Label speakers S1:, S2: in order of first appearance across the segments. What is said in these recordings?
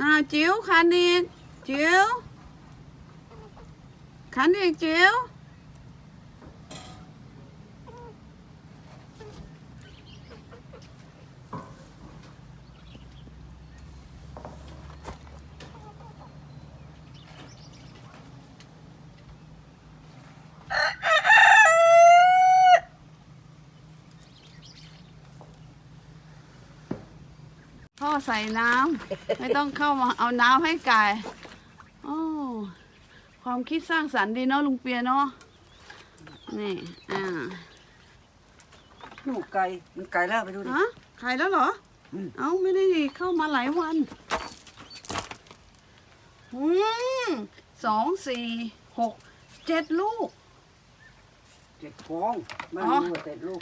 S1: อ่าจิ๋วคันอีกจิ๋วคันอีกจิ๋ว พ่อใส่น้ำ ไม่ต้องเข้ามาเอาน้ำให้ไก่โอ้ความคิดสร้างสรรค์ดีเนาะลุงเปียเนาะนี่อ่า
S2: หนูไก่มันไก่แล้วไปดูดิ
S1: ฮะขายแล้วเหรอ
S2: อืม
S1: เอ้าไม่ได้เข้ามาหลายวันอืมสองสี่หกเจ็ดลูก
S2: เจ็ดฟองไม่
S1: อ๋อ
S2: รู้ว่าเจ็ดลูก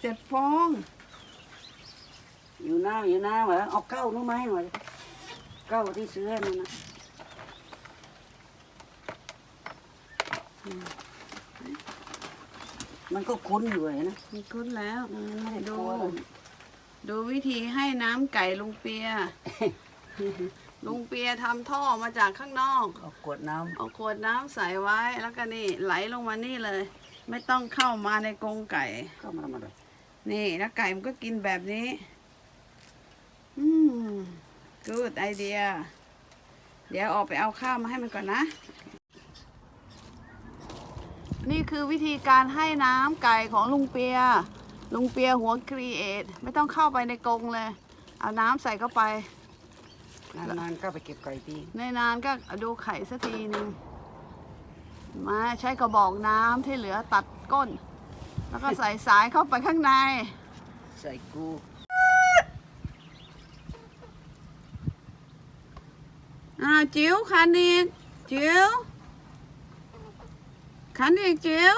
S1: เจ็ดฟอง
S2: อยู่หน้าอยู่หน้าเหรอเอาเก้านู้นมาให้หน่อยเก้าที่ซื้อให้มันนะมันก็คุ้นอยู่เลยนะ
S1: มีคุ้นแล้ว
S2: มันไม่ได้
S1: ดู
S2: กลัวหรอก
S1: ดูวิธีให้น้ำไก่ลุงเปีย ลุงเปียทำท่อมาจากข้างนอก
S2: เอากวดน้
S1: เอาขวดน้ำใส่ไว้แล้วก็นี่ไหลลงมานี่เลย ไม่ต้องเข้ามาในกรงไก่ำ
S2: เข้ามาทำอะไร
S1: นี่แล้วไก่มันก็กินแบบนี้อืม good idea เดี๋ยวออกไปเอาข้าวมาให้มันก่อนนะ นี่คือวิธีการให้น้ำไก่ของลุงเปีย ลุงเปียหัวครีเอทไม่ต้องเข้าไปในกรงเลย เอาน้ำใส่เข้าไป
S2: นานๆก็ไปเก็บไก่ที
S1: ในนานก็ดูไข่สักทีหนึ่งมาใช้กระบอกน้ำที่เหลือตัดก้น แล้วก็ใส่สายเข้าไปข้างใน
S2: ใส่กู
S1: อ่าจิ๋วขันอีกจิ๋วขันอีกจิ๋ว